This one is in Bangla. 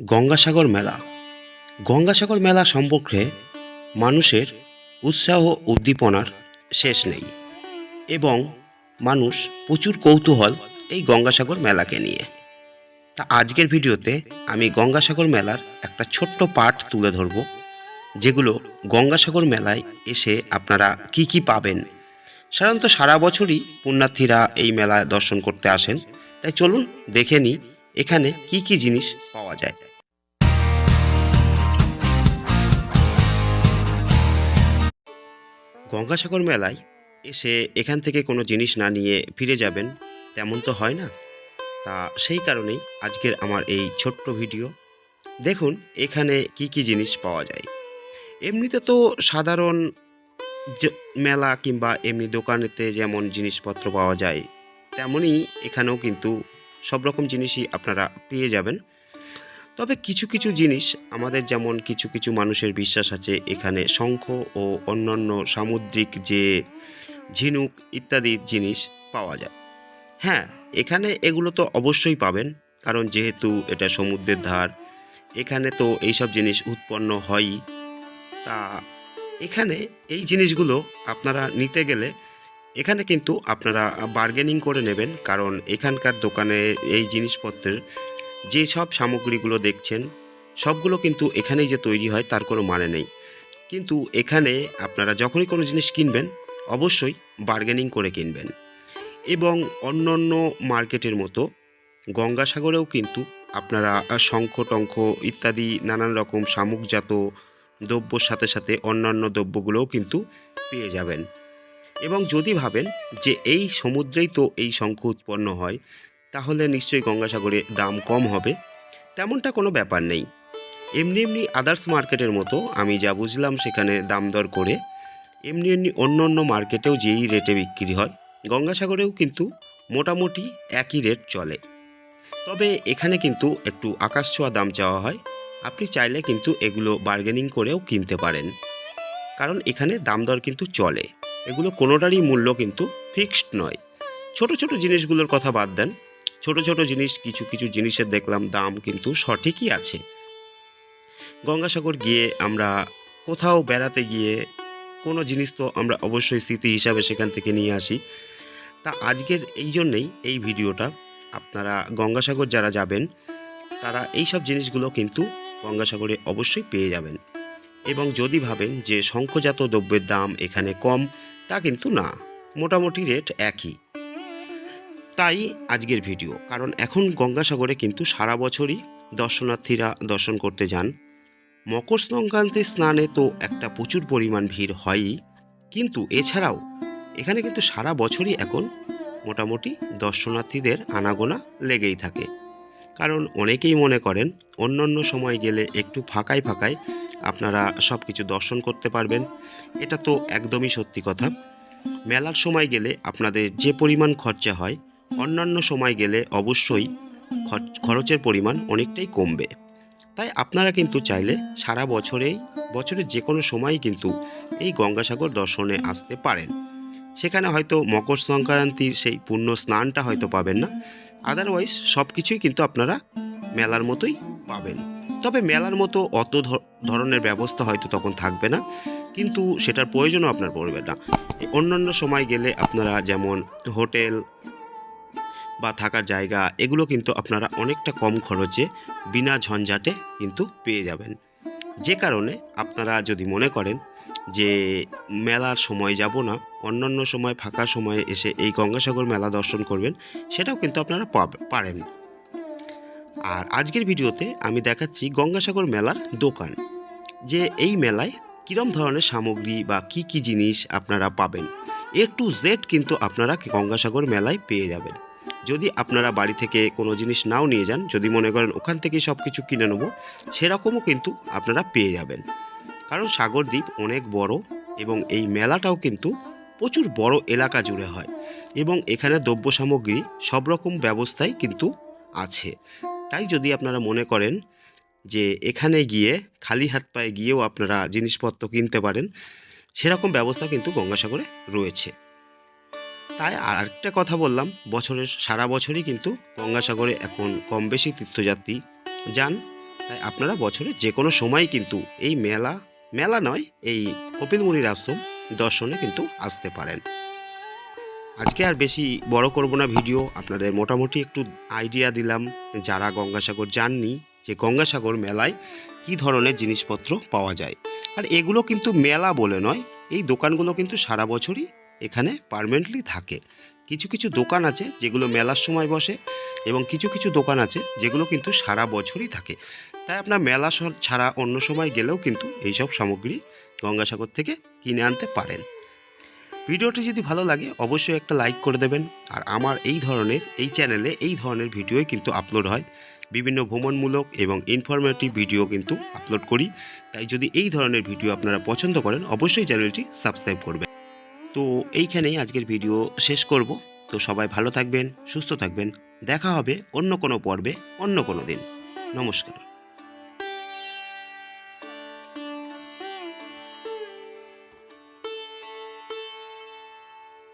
গঙ্গাসাগর মেলা। গঙ্গাসাগর মেলা সম্পর্কে মানুষের উৎসাহ উদ্দীপনার শেষ নেই এবং মানুষ প্রচুর কৌতূহল এই গঙ্গাসাগর মেলাকে নিয়ে। তা আজকের ভিডিওতে আমি গঙ্গাসাগর মেলার একটা ছোট্ট পার্ট তুলে ধরব, যেগুলো গঙ্গাসাগর মেলায় এসে আপনারা কি কি পাবেন। সাধারণত সারা বছরই পুণ্যার্থীরা এই মেলা দর্শন করতে আসেন। তাই চলুন দেখে নিই এখানে কি কি জিনিস পাওয়া যায়? গঙ্গাসাগর মেলায় এসে এখান থেকে কোনো জিনিস না নিয়ে ফিরে যাবেন তেমন তো হয় না। তা সেই কারণেই আজকের আমার এই ছোট্ট ভিডিও। দেখুন, এখানে কি কি জিনিস পাওয়া যায়। এমনিতে তো সাধারণ মেলা কিংবা এমনি দোকানেতে যেমন জিনিসপত্র পাওয়া যায়, তেমনই এখানেও কিন্তু সব রকম জিনিসই আপনারা পেয়ে যাবেন। তবে কিছু কিছু জিনিস আমাদের যেমন কিছু কিছু মানুষের বিশ্বাস আছে, এখানে শঙ্খ ও অন্যান্য সামুদ্রিক যে ঝিনুক ইত্যাদি জিনিস পাওয়া যায়। হ্যাঁ এখানে এগুলো তো অবশ্যই পাবেন, কারণ যেহেতু এটা সমুদ্রের ধার, এখানে তো এইসব জিনিস উৎপন্ন হয়ই। তা এখানে এই জিনিসগুলো আপনারা নিতে গেলে এখানে কিন্তু আপনারা বার্গেনিং করে নেবেন, কারণ এখানকার দোকানে এই জিনিসপত্রের যে সব সামগ্রীগুলো দেখছেন, সবগুলো কিন্তু এখানেই যে তৈরি হয় তার কোনো মানে নেই। কিন্তু এখানে আপনারা যখনই কোনো জিনিস কিনবেন, অবশ্যই বার্গেনিং করে কিনবেন। এবং অন্য অন্য মার্কেটের মতো গঙ্গাসাগরেও কিন্তু আপনারা শঙ্খ, টঙ্খ ইত্যাদি নানান রকম শামুকজাত দ্রব্যর সাথে সাথে অন্যান্য দ্রব্যগুলোও কিন্তু পেয়ে যাবেন। এবং যদি ভাবেন যে এই সমুদ্রেই তো এই শঙ্খ উৎপন্ন হয়, তাহলে নিশ্চয়ই গঙ্গাসাগরে দাম কম হবে। তেমনটা কোনো ব্যাপার নেই। এমনি এমনি আদার্স মার্কেটের মতো আমি যা বুঝলাম সেখানে দাম দর করে, এমনি এমনি অন্য অন্য মার্কেটেও যেই রেটে বিক্রি হয়, গঙ্গাসাগরেও কিন্তু মোটামুটি একই রেট চলে। তবে এখানে কিন্তু একটু আকাশ ছোঁয়া দাম চাওয়া হয়, আপনি চাইলে কিন্তু এগুলো বার্গেনিং করেও কিনতে পারেন। কারণ এখানে দাম দর কিন্তু চলে। এগুলো কোনোটারই মূল্য কিন্তু ফিক্সড নয়। ছোট ছোট জিনিসগুলোর কথা বাদ দেন। ছোট ছোট জিনিস, কিছু কিছু জিনিসের দেখলাম দাম কিন্তু সঠিকই আছে। গঙ্গাসাগর গিয়ে আমরা কোথাও বেড়াতে গিয়ে কোনো জিনিস তো আমরা অবশ্যই স্মৃতি হিসাবে সেখান থেকে নিয়ে আসি। তা আজকের এই জন্যেই এই ভিডিওটা। আপনারা গঙ্গাসাগর যারা যাবেন, তারা এই সব জিনিসগুলো কিন্তু গঙ্গাসাগরে অবশ্যই পেয়ে যাবেন। এবং যদি ভাবেন যে শঙ্খজাত দ্রব্যের দাম এখানে কম, তা কিন্তু না। মোটামুটি রেট একই। তাই আজকের ভিডিও। কারণ এখন গঙ্গাসাগরে কিন্তু সারা বছরই দর্শনার্থীরা দর্শন করতে যান। মকর সংক্রান্তি স্নানে তো একটা প্রচুর পরিমাণ ভিড় হয়ই। কিন্তু এছাড়াও এখানে কিন্তু সারা বছরই এখন মোটামুটি দর্শনার্থীদের আনাগোনা লেগেই থাকে। কারণ অনেকেই মনে করেন অন্য অন্য সময় গেলে একটু ফাঁকায় ফাঁকায় আপনারা সব কিছু দর্শন করতে পারবেন। এটা তো একদমই সত্যি কথা। মেলার সময় গেলে আপনাদের যে পরিমাণ খরচা হয়, অন্যান্য সময় গেলে অবশ্যই খর- খরচের পরিমাণ অনেকটাই কমবে। তাই আপনারা কিন্তু চাইলে সারা বছরেই বছরের যে কোনো সময়ই কিন্তু এই গঙ্গাসাগর দর্শনে আসতে পারেন। সেখানে হয়তো মকর সংক্রান্তির সেই পূর্ণ স্নানটা হয়তো পাবেন না। আদারওয়াইজ সব কিছুই কিন্তু আপনারা মেলার মতোই পাবেন। তবে মেলার মতো অত ধরনের ব্যবস্থা হয়তো তখন থাকবে না। কিন্তু সেটার প্রয়োজনও আপনার পড়বে না। অন্যান্য সময় গেলে আপনারা যেমন হোটেল বা থাকার জায়গা, এগুলো কিন্তু আপনারা অনেকটা কম খরচে বিনা ঝঞ্ঝাটে কিন্তু পেয়ে যাবেন। যে কারণে আপনারা যদি মনে করেন যে মেলার সময় যাব না, অন্যান্য সময় ফাঁকা সময়ে এসে এই গঙ্গাসাগর মেলা দর্শন করবেন, সেটাও কিন্তু আপনারা পারেন। আর আজকের ভিডিওতে আমি দেখাচ্ছি গঙ্গাসাগর মেলার দোকান, যে এই মেলায় কীরম ধরনের সামগ্রী বা কি কি জিনিস আপনারা পাবেন। এ টু জেড কিন্তু আপনারা গঙ্গাসাগর মেলায় পেয়ে যাবেন। যদি আপনারা বাড়ি থেকে কোনো জিনিস নাও নিয়ে যান, যদি মনে করেন ওখান থেকেই সব কিছু কিনে নেব, সেরকমও কিন্তু আপনারা পেয়ে যাবেন। কারণ সাগর দ্বীপ অনেক বড় এবং এই মেলাটাও কিন্তু প্রচুর বড় এলাকা জুড়ে হয় এবং এখানে দ্রব্য সামগ্রী সব রকম ব্যবস্থাই কিন্তু আছে। তাই যদি আপনারা মনে করেন যে এখানে গিয়ে খালি হাত পায়ে গিয়েও আপনারা জিনিসপত্র কিনতে পারেন, সেরকম ব্যবস্থা কিন্তু গঙ্গাসাগরে রয়েছে। তাই আর একটা কথা বললাম, বছরের সারা বছরই কিন্তু গঙ্গাসাগরে এখন কম বেশি তীর্থযাত্রী যান। তাই আপনারা বছরে যে কোনো সময় কিন্তু এই মেলা মেলা নয়, এই কপিলমুনির আশ্রম দর্শনে কিন্তু আসতে পারেন। আজকে আর বেশি বড় করব না ভিডিও, আপনাদের মোটামুটি একটু আইডিয়া দিলাম যারা গঙ্গাসাগর যাননি, যে গঙ্গাসাগর মেলায় কি ধরনের জিনিসপত্র পাওয়া যায়। আর এগুলো কিন্তু মেলা বলে নয়, এই দোকানগুলো কিন্তু সারা বছরই এখানে পারমানেন্টলি থাকে। কিছু কিছু দোকান আছে যেগুলো মেলার সময় বসে এবং কিছু কিছু দোকান আছে যেগুলো কিন্তু সারা বছরই থাকে। তাই আপনার মেলা ছাড়া অন্য সময় গেলেও কিন্তু এইসব সামগ্রী গঙ্গাসাগর থেকে কিনে আনতে পারেন। ভিডিওটি যদি ভালো লাগে, অবশ্যই একটা লাইক করে দেবেন। আর আমার এই ধরনের, এই চ্যানেলে এই ধরনের ভিডিওই কিন্তু আপলোড হয়। বিভিন্ন ভ্রমণমূলক এবং ইনফরমেটিভ ভিডিও কিন্তু আপলোড করি। তাই যদি এই ধরনের ভিডিও আপনারা পছন্দ করেন, অবশ্যই চ্যানেলটি সাবস্ক্রাইব করবেন। তো এইখানেই আজকের ভিডিও শেষ করব। তো সবাই ভালো থাকবেন, সুস্থ থাকবেন। দেখা হবে অন্য কোনো পর্বে, অন্য কোনো দিন। নমস্কার।